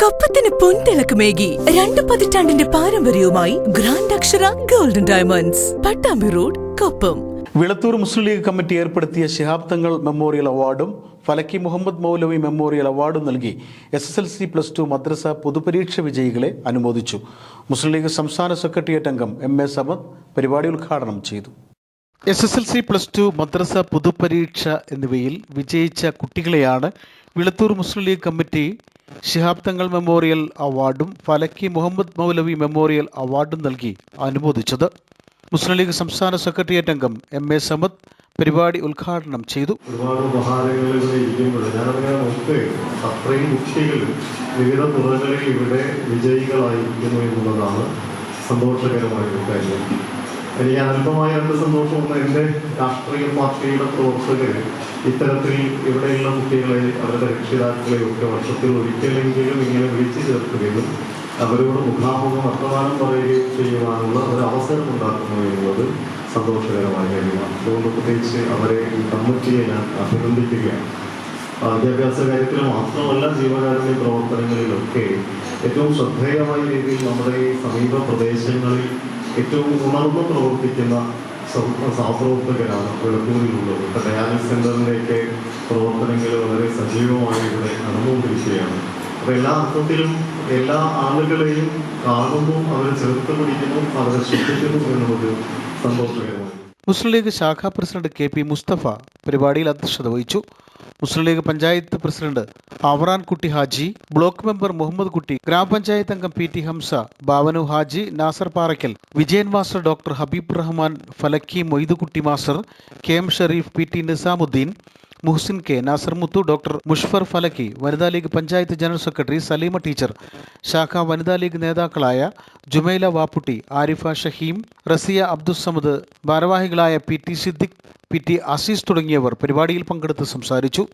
കപ്പത്തിന് പൊൻതിളക്കമേകി രണ്ട് പതിറ്റാണ്ടിന്റെ പാരമ്പര്യവുമായി grand Akshara golden diamonds Pattambi road കപ്പം. Vilathur മുസ്ലിം league committee ഏർപ്പെടുത്തിയ ശിഹാബ് തങ്ങൾ മെമ്മോറിയൽ അവാർഡും ഫലക്കി മുഹമ്മദ് മൗലവി മെമ്മോറിയൽ അവാർഡും നൽകി S S L C plus two മദ്രസ പൊതുപരീക്ഷ വിജയികളെ അനുമോദിച്ചു. മുസ്ലിം ലീഗ് സംസ്ഥാന സെക്രട്ടേറിയറ്റ് അംഗം എം എ സമദ് പരിപാടി ഉദ്ഘാടനം ചെയ്തു. S S L C plus two മദ്രസ പൊതുപരീക്ഷ എന്നിവയിൽ വിജയിച്ച കുട്ടികളെയാണ് Vilathur Muslim league committee Shihab Thangal memorial അവാർഡും ഫലക്കി മുഹമ്മദ് മൗലവി മെമ്മോറിയൽ അവാർഡും നൽകി അനുമോദിച്ചത്. മുസ്ലിം ലീഗ് സംസ്ഥാന സെക്രട്ടേറിയറ്റ് അംഗം എം എ സമദ് പരിപാടി ഉദ്ഘാടനം ചെയ്തു. ഒരുപാട് മഹാലയങ്ങളിൽ ഇരിക്കുമ്പോൾ ഞാനതിനെ നോക്ക് അത്രയും കുട്ടികൾ വിവിധ തുറകളിൽ ഇവിടെ വിജയികളായിരിക്കുന്നു എന്നുള്ളതാണ് സന്തോഷകരമായ ഒരു കാര്യം. എനിക്ക് അല്പമായ രണ്ട് സന്തോഷമുണ്ട് എന്റെ രാഷ്ട്രീയ പാർട്ടിയുടെ പ്രവർത്തകർ ഇത്തരത്തിൽ ഇവിടെയുള്ള കുട്ടികളെ അവരുടെ രക്ഷിതാക്കളെ ഒക്കെ വർഷത്തിൽ ഒരിക്കലെങ്കിലും ഇങ്ങനെ വിളിച്ചു ചേർക്കുകയും അവരോട് മുഖാമുഖം വർത്തമാനം പറയുകയും ചെയ്യുവാനുള്ള ഒരു അവസരം ഉണ്ടാക്കുന്നു എന്നുള്ളത് സന്തോഷകരമായ കാര്യമാണ്. അതുകൊണ്ട് പ്രത്യേകിച്ച് അവരെ ഈ കമ്മിറ്റിയെ ഞാൻ അഭിനന്ദിക്കുകയാണ്. വിദ്യാഭ്യാസ കാര്യത്തിൽ മാത്രമല്ല ജീവകാരുണ്യ പ്രവർത്തനങ്ങളിലൊക്കെ ഏറ്റവും ശ്രദ്ധേയമായ രീതിയിൽ നമ്മുടെ ഈ സമീപ പ്രദേശങ്ങളിൽ ഏറ്റവും ഉണർന്ന് പ്രവർത്തിക്കുന്ന സഹപ്രവർത്തകരാണ് വെളുപ്പൂരിലുള്ളത് ഇപ്പം ഡയാലിസ് സെന്ററിന്റെയൊക്കെ പ്രവർത്തനങ്ങൾ വളരെ സജീവമായി ഇവിടെ നടന്നുകൊണ്ടിരിക്കുകയാണ്. അപ്പോൾ എല്ലാ അർത്ഥത്തിലും എല്ലാ ആളുകളെയും കാണുന്നു അവരെ ചേർത്ത് പിടിക്കുന്നു അവരെ ശ്രദ്ധിക്കുന്നു എന്നുള്ളത് സന്തോഷകരമാണ്. മുസ്ലിം ലീഗ് ശാഖാ പ്രസിഡന്റ് കെ പി മുസ്തഫ പരിപാടിയിൽ അധ്യക്ഷത വഹിച്ചു. Muslim League panchayat president Avaran Kutty Haji block member Muhammad Kutty ഗ്രാമപഞ്ചായത്ത് അംഗം P T Hamza Bavanu Haji Nasar Parakkal Vijayan master doctor Habeeb Rahman Falakki Moidukutty master K M Sharif P T Nizamuddin Muhsin K. Nasar Muthu doctor Mushfar Falakki വനിതാ League panchayat general secretary Saleema teacher ശാഖ വനിതാ league നേതാക്കളായ ജുമൈല വാപ്പുട്ടി ആരിഫ ഷഹീം റസിയ അബ്ദുസമദ് ഭാരവാഹികളായ P T Siddique P T Azeez തുടങ്ങിയവർ പരിപാടിയിൽ പങ്കെടുത്ത് സംസാരിച്ചു.